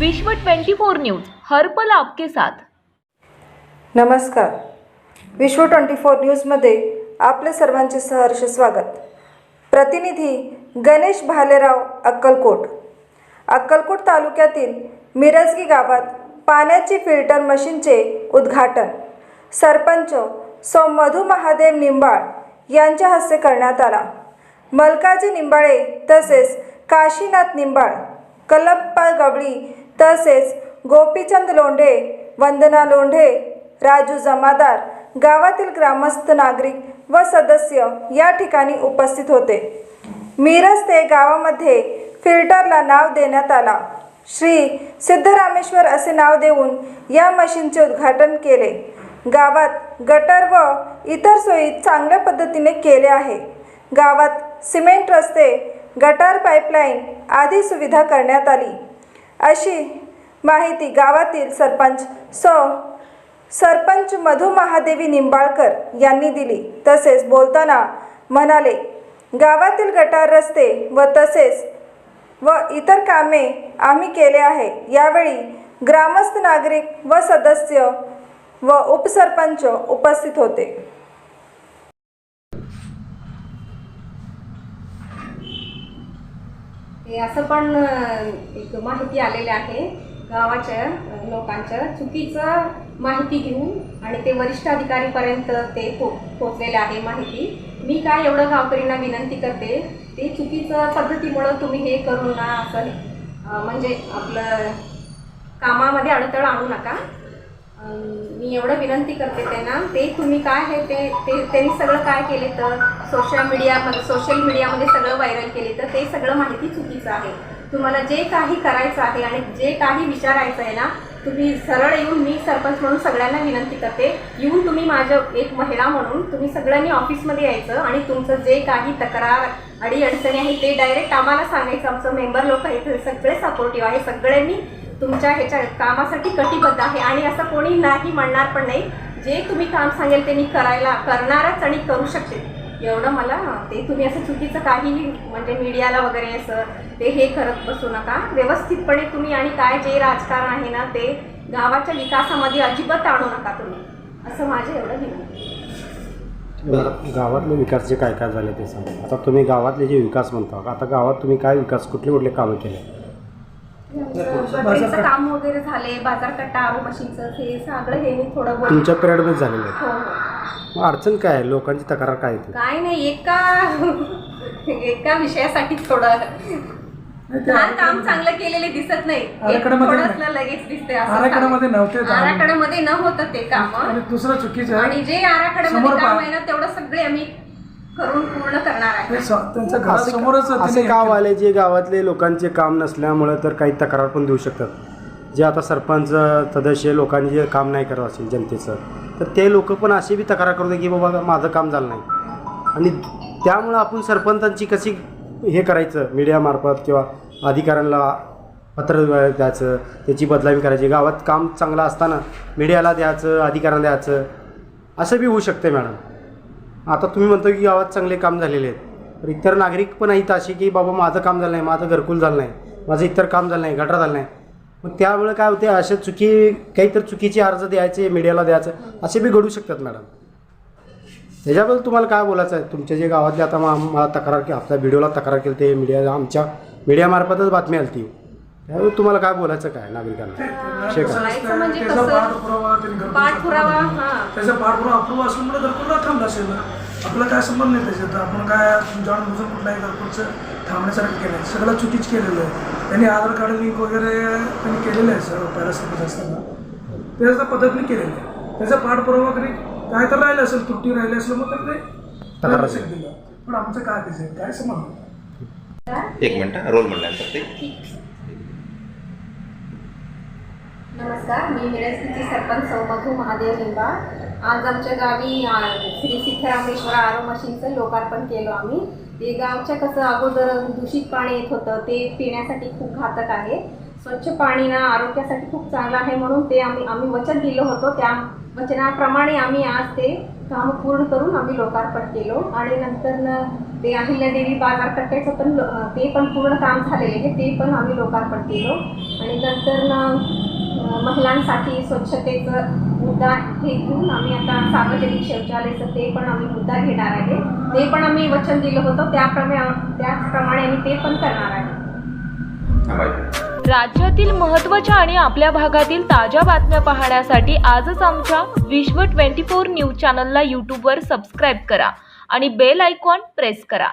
विश्व 24 न्यूज हर्पल आपके साथ. नमस्कार. विश्व ट्वेंटी फोर न्यूजमध्ये आपले सर्वांचे सहर्ष स्वागत. प्रतिनिधी गणेश भालेराव अक्कलकोट. अक्कलकोट तालुक्यातील मिरजगी गावात पाण्याची फिल्टर मशीनचे उद्घाटन. सरपंच सौ मधु महादेव निंबाळ यांच्या हस्ते करण्यात आला. मलकाजी निंबाळे तसेच काशीनाथ निंबाळ कल्लप्पा गवळी तसेच गोपीचंद लोंढे वंदना लोंढे राजू जमादार गावातील ग्रामस्थ नागरिक व सदस्य या ठिकाणी उपस्थित होते. मिरज ते गावामध्ये फिल्टरला नाव देण्यात आला. श्री सिद्धरामेश्वर असे नाव देऊन या मशीनचे उद्घाटन केले. गावात गटर व इतर सोयी चांगल्या पद्धतीने केले आहे गावात सिमेंट रस्ते गटार पाईपलाईन आदी सुविधा करण्यात आली. अशी माहिती गावातील सरपंच सौ सरपंच मधु महादेवी निंबाळकर यांनी दिली. तसेच बोलताना म्हणाले गावातील गटार रस्ते व तसेच व इतर कामे आम्ही केले आहे. यावेळी ग्रामस्थ नागरिक व सदस्य व उपसरपंच उपस्थित होते. हे असं पण एक माहिती आलेली आहे गावाच्या लोकांच्या. चुकीचं माहिती घेऊन आणि ते वरिष्ठ अधिकारीपर्यंत ते पो पोचलेले आहे माहिती. मी काय एवढं गावकरींना विनंती करते ते चुकीचं पद्धतीमुळं तुम्ही हे करू ना असं म्हणजे आपलं कामामध्ये अडथळा आणू नका. मी एवढं विनंती करते त्यांना. ते तुम्ही काय आहे ते ते त्यांनी सगळं काय केले तर सोशल मीडियामध्ये सोशल मीडियामध्ये सगळं व्हायरल केले तर ते सगळं माहिती चुकीचं आहे. तुम्हाला जे काही करायचं आहे आणि जे काही विचारायचं आहे ना तुम्ही सरळ येऊन मी सरपंच म्हणून सगळ्यांना विनंती करते. येऊन तुम्ही माझ्या एक महिला म्हणून तुम्ही सगळ्यांनी ऑफिसमध्ये यायचं आणि तुमचं जे काही तक्रार अडी अडचणी आहे ते डायरेक्ट आम्हाला सांगायचं. आमचं मेंबर लोक आहेत सगळे सपोर्टिव्ह आहे. सगळ्यांनी तुमच्या ह्याच्या कामासाठी कटिबद्ध आहे आणि असं कोणी नाही म्हणणार पण नाही. जे तुम्ही काम सांगेल ते मी करायला करणारच आणि करू शकते एवढं मला ते तुम्ही असं चुकीचं काहीही म्हणजे मीडियाला वगैरे असं ते हे करत बसू नका. व्यवस्थितपणे तुम्ही आणि काय जे राजकारण आहे ना ते गावाच्या विकासामध्ये अजिबात आणू नका तुम्ही. असं माझं एवढं विनंती गावातले विकास जे काय काय झाले ते सांगा. आता तुम्ही गावातले जे विकास म्हणता आता गावात तुम्ही काय विकास कुठले कुठले कामं केले? गटरीचं काम वगैरे झाले बाजारकट्टा आरो मशीनचं हे सगळं हे मी थोडं बोल तुमच्या पिरियडमध्ये झालेले आहे हो हो मग अडचण काय आहे लोकांची तक्रार काय काय नाही एका एका विषयासाठी थोडं लहान काम चांगलं केलेले दिसत नाही एक आराखड्यामध्ये थोडंसं. लगेच दिसते असं आराखड्यामध्ये. नव्हते ते. आराखड्यामध्ये न होतं ते काम आणि दुसरं चुकीचं आहे आणि जे आराखड्यामध्ये समोर काम पहा. आहे ना तेवढं सगळे आम्ही करून पूर्ण करणार आहे. ते स्व- त्यांच्या असे घरासमोरच असे त्यांनी गाव आले जे गावातले लोकांचे काम नसल्यामुळं तर काही तक्रार पण देऊ शकतात. जे आता सरपंच सदस्य लोकांनी जे काम नाही करत असेल जनतेचं तर ते लोक पण असे बी तक्रार करतो की बाबा माझं काम झालं नाही. आणि त्यामुळं आपण सरपंचांची कशी हे करायचं? मीडियामार्फत किंवा अधिकाऱ्यांना पत्र द्यायचं त्याची बदलावी करायची. गावात काम चांगलं असताना मीडियाला द्यायचं अधिकाऱ्यांना द्यायचं असं बी होऊ शकते मॅडम. आता तुम्ही म्हणतो की गावात चांगले काम झालेले आहेत. तर इतर नागरिक पण आहेत असे की बाबा माझं काम झालं नाही माझं घरकुल झालं नाही माझं इतर काम झालं नाही गटर झालं नाही. मग त्यामुळे काय होते अशा चुकी काहीतरी चुकीचे अर्ज द्यायचे मीडियाला द्यायचं असे बी घडू शकतात मॅडम. त्याच्याबद्दल तुम्हाला काय बोलायचं आहे? तुमच्या जे गावातले आता मा- मला तक्रार के आपल्या व्हिडिओला तक्रार केली ते मीडिया आमच्या मीडियामार्फतच बातमी आली ती त्यावेळी तुम्हाला काय बोलायचं काय नागरिकांना? म्हणजे पाठपुरावा हा. असेल ना? आपला काय संबंध नाही त्याच्यात? आपण काय तुमच्यावर बुजून कुठलाही घरकुलचं थांबण्यासारखं केलं आहे? सगळं चुकीच केलेलं आहे. त्यांनी आधार कार्ड लिंक वगैरे त्यांनी केलेलं आहे सर पहिला सरपंच असताना त्याच्या पद्धतीने केलेलं आहे. त्याचा पाठपुरावा कधी काय तर राहिलं असेल त्रुटी राहिली असेल मग तर ते तक्रार असेल. दिलं. पण आमचं काय त्याचं काय संबंध? एक मिनटं रोल म्हणल्यानंतर ते. नमस्कार मी मिरजची सरपंच सौमधू महादेव लिंबा. आज आमच्या गावी श्री सिद्धरामेश्वर आरो मशीनचं लोकार्पण केलं आम्ही. ते गावच्या कसं अगोदर दूषित पाणी येत होतं ते पिण्यासाठी खूप घातक आहे. स्वच्छ पाणी ना आरोग्यासाठी खूप चांगलं आहे म्हणून ते आम्ही आम्ही वचन दिलं होतं. त्या वचनाप्रमाणे आम्ही आज ते काम पूर्ण करून आम्ही लोकार्पण केलो. आणि नंतर ते अहिल्यादेवी बाजारकट्ट्याचं पण ते पण पूर्ण काम झालेलं आहे ते पण आम्ही लोकार्पण केलो. आणि नंतर महिलांसाठी स्वच्छतेचं मुद्दा हे घेऊन आम्ही आता सार्वजनिक शौचालयाचं ते पण आम्ही मुद्दा घेणार आहे. ते पण आम्ही वचन दिलं होतं. त्याप्रमाणे त्याचप्रमाणे आम्ही ते पण करणार आहे. राज्यातील महत्त्वाच्या आणि आपल्या भागातील ताज्या बातम्या पाहण्यासाठी आजच आमच्या विश्व ट्वेंटी फोर न्यूज चॅनलला यूट्यूबवर सबस्क्राईब करा आणि बेल आयकॉन प्रेस करा.